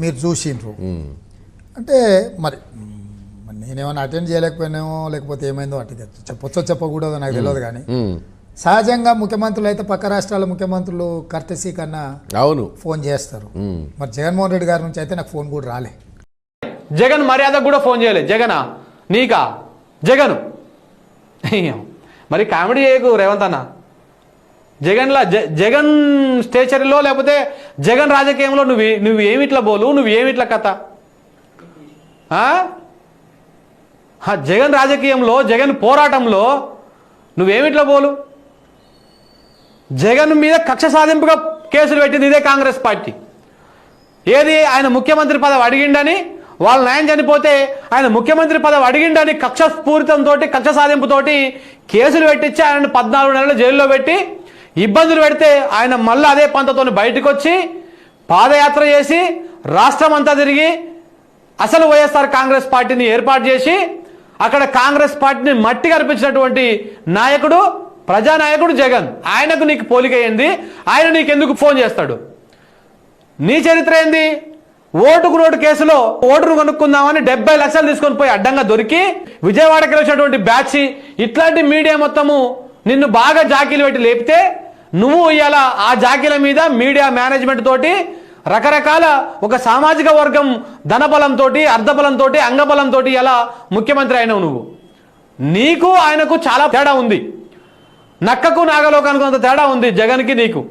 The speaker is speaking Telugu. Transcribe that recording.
మీరు చూసిండ్రు. అంటే మరి నేనేమైనా అటెండ్ చేయలేకపోయినామో లేకపోతే ఏమైందో అంటే చెప్పొచ్చో చెప్పకూడదో నాకు తెలియదు కానీ. సహజంగా ముఖ్యమంత్రులు అయితే పక్క రాష్ట్రాల ముఖ్యమంత్రులు కర్తసీ కన్నా అవును. ఫోన్ చేస్తారు. మరి జగన్మోహన్ రెడ్డి గారి నుంచి అయితే నాకు ఫోన్ కూడా రాలే. జగన్ మర్యాద కూడా ఫోన్ చేయలే. జగనా? నీకా? జగన్? మరి కామెడీ చేయకు రేవంత్ అన్న. జగన్లా జ జగన్ స్టేచరీలో లేకపోతే జగన్ రాజకీయంలో నువ్వు నువ్వు ఏమిట్లా బోలు? నువ్వు ఏమిట్లా కథ? ఆ? జగన్ రాజకీయంలో జగన్ పోరాటంలో నువ్వేమిట్లా బోలు? జగన్ మీద కక్ష సాధింపుగా కేసులు పెట్టింది ఇదే కాంగ్రెస్ పార్టీ. ఏది ఆయన ముఖ్యమంత్రి పదవి అడిగిండని వాళ్ళ న్యాయం చనిపోతే ఆయన ముఖ్యమంత్రి పదవి అడిగిండని కక్ష స్ఫూరితంతో కక్ష సాధింపుతోటి కేసులు పెట్టించి ఆయన పద్నాలుగు నెలలు జైల్లో పెట్టి ఇబ్బందులు పెడితే ఆయన మళ్ళీ అదే పంతతో బయటకు వచ్చి పాదయాత్ర చేసి రాష్ట్రం అంతా తిరిగి అసలు వైఎస్ఆర్ కాంగ్రెస్ పార్టీని ఏర్పాటు చేసి అక్కడ కాంగ్రెస్ పార్టీని మట్టి కనిపించినటువంటి నాయకుడు ప్రజానాయకుడు జగన్. ఆయనకు నీకు పోలికయ్యింది ఆయన నీకెందుకు ఫోన్ చేస్తాడు? నీ చరిత్ర ఏంది? ఓటుకు నోటు కేసులో ఓటును కొనుక్కుందామని డెబ్బై లక్షలు తీసుకొని పోయి అడ్డంగా దొరికి విజయవాడకి వచ్చినటువంటి బ్యాచ్ ఇట్లాంటి మీడియా మొత్తము నిన్ను బాగా జాకీలు పెట్టి లేపితే నువ్వు ఇవాళ ఆ జాకీల మీద మీడియా మేనేజ్మెంట్ తోటి రకరకాల ఒక సామాజిక వర్గం ధనబలంతో అర్ధబలంతో అంగబలంతో ఇలా ముఖ్యమంత్రి అయినావు నువ్వు. నీకు ఆయనకు చాలా తేడా ఉంది. నక్కకు నాగలోకానికి అంత తేడా ఉంది జగన్కి నీకు.